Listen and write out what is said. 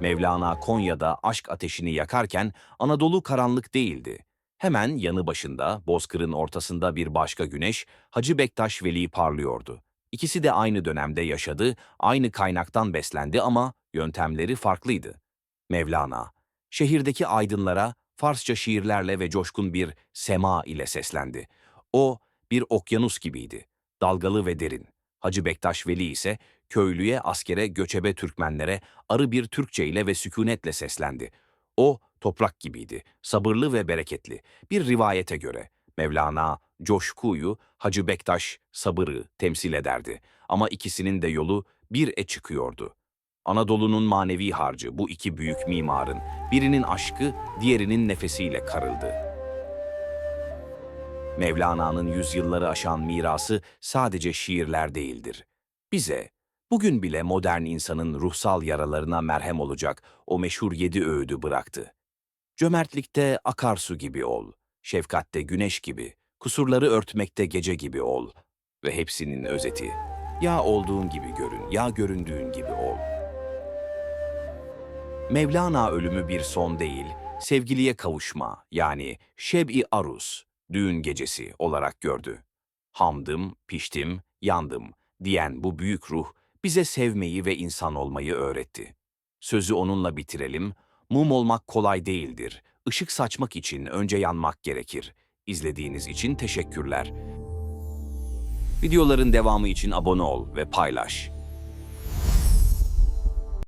Mevlana Konya'da aşk ateşini yakarken Anadolu karanlık değildi. Hemen yanı başında, bozkırın ortasında bir başka güneş, Hacı Bektaş Veli parlıyordu. İkisi de aynı dönemde yaşadı, aynı kaynaktan beslendi ama yöntemleri farklıydı. Mevlana, şehirdeki aydınlara Farsça şiirlerle ve coşkun bir sema ile seslendi. O, bir okyanus gibiydi, dalgalı ve derin. Hacı Bektaş Veli ise köylüye, askere, göçebe Türkmenlere arı bir Türkçe ile ve sükunetle seslendi. O, toprak gibiydi, sabırlı ve bereketli. Bir rivayete göre Mevlana, coşkuyu, Hacı Bektaş, sabırı temsil ederdi. Ama ikisinin de yolu bir e çıkıyordu. Anadolu'nun manevi harcı bu iki büyük mimarın, birinin aşkı, diğerinin nefesiyle karıldı. Mevlana'nın yüzyılları aşan mirası sadece şiirler değildir. Bize, bugün bile modern insanın ruhsal yaralarına merhem olacak o meşhur yedi öğüdü bıraktı. Cömertlikte akarsu gibi ol, şefkatte güneş gibi, kusurları örtmekte gece gibi ol ve hepsinin özeti. Ya olduğun gibi görün, ya göründüğün gibi ol. Mevlana ölümü bir son değil, sevgiliye kavuşma yani şeb-i arus, düğün gecesi olarak gördü. Hamdım, piştim, yandım diyen bu büyük ruh bize sevmeyi ve insan olmayı öğretti. Sözü onunla bitirelim. Mum olmak kolay değildir. Işık saçmak için önce yanmak gerekir. İzlediğiniz için teşekkürler. Videoların devamı için abone ol ve paylaş.